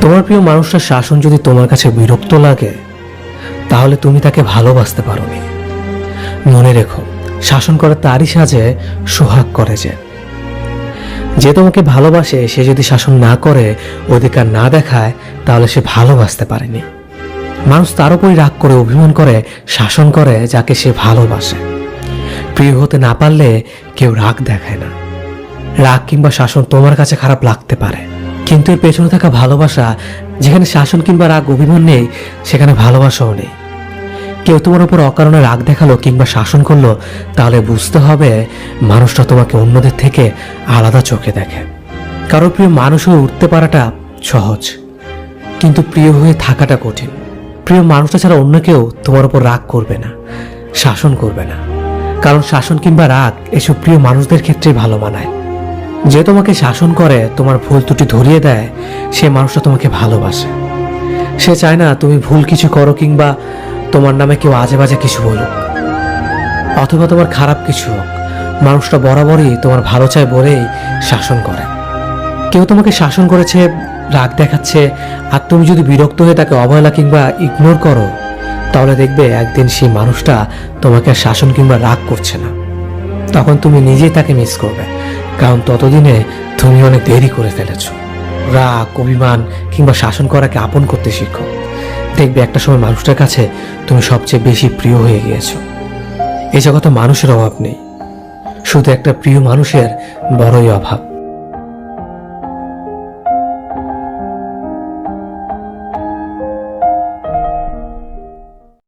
তোমার প্রিয় মানুষটার শাসন যদি তোমার কাছে বিরক্ত লাগে, তাহলে তুমি তাকে ভালোবাসতে পারোনি। মনে রেখো, শাসন করে তারই সাজে সোহাগ করে যে। যে তোমাকে ভালোবাসে, সে যদি শাসন না করে, অধিকার না দেখায়, তাহলে সে ভালোবাসতে পারেনি। মানুষ তার উপরই রাগ করে, অভিমান করে, শাসন করে, যাকে সে ভালোবাসে। প্রিয় হতে না পারলে কেউ রাগ দেখায় না। রাগ কিংবা শাসন তোমার কাছে খারাপ লাগতে পারে। কিন্তু এর পেছনে থাকা ভালোবাসা, যেখানে শাসন কিংবা রাগ, অভিমান নেই, সেখানে ভালোবাসাও নেই। কেউ তোমার উপর অকারণে রাগ দেখাল কিংবা শাসন করল, তাহলে বুঝতে হবে মানুষটা তোমাকে অন্যদের থেকে আলাদা চোখে দেখে। কারও প্রিয় মানুষ হয়ে উঠতে পারাটা সহজ, কিন্তু প্রিয় হয়ে থাকাটা কঠিন। প্রিয় মানুষটা ছাড়া অন্য কেউ তোমার উপর রাগ করবে না, শাসন করবে না। কারণ শাসন কিংবা রাগ এসব প্রিয় মানুষদের ক্ষেত্রেই ভালো মানায়। যে তোমাকে শাসন করে, তোমার ভুল ত্রুটি ধরিয়ে দেয়, সে মানুষটা তোমাকে ভালোবাসে। সে চায় না তুমি ভুল কিছু করো কিংবা তোমার নামে কেউ আজে বাজে কিছু বলুক। অথবা তোমার খারাপ কিছু হোক। মানুষটা বরাবরই তোমার ভালো চায় বলেই শাসন করে। কেউ তোমাকে শাসন করেছে, রাগ দেখাচ্ছে, আর তুমি যদি বিরক্ত হয়ে তাকে অবহেলা কিংবা ইগনোর করো, তাহলে দেখবে একদিন সেই মানুষটা তোমাকে শাসন কিংবা রাগ করছে না। তখন তুমি নিজেই তাকে মিস করবে। কারণ ততদিনে তুমি অনেক দেরি করে ফেলেছ। রাগ, অভিমান কিংবা শাসন করাকে আপন করতে শিখো। দেখবে একটা সময় মানুষটার কাছে তুমি সবচেয়ে বেশি প্রিয় হয়ে গিয়েছ। এই জগতে মানুষের অভাব নেই। শুধু একটা প্রিয় মানুষের বড়ই অভাব।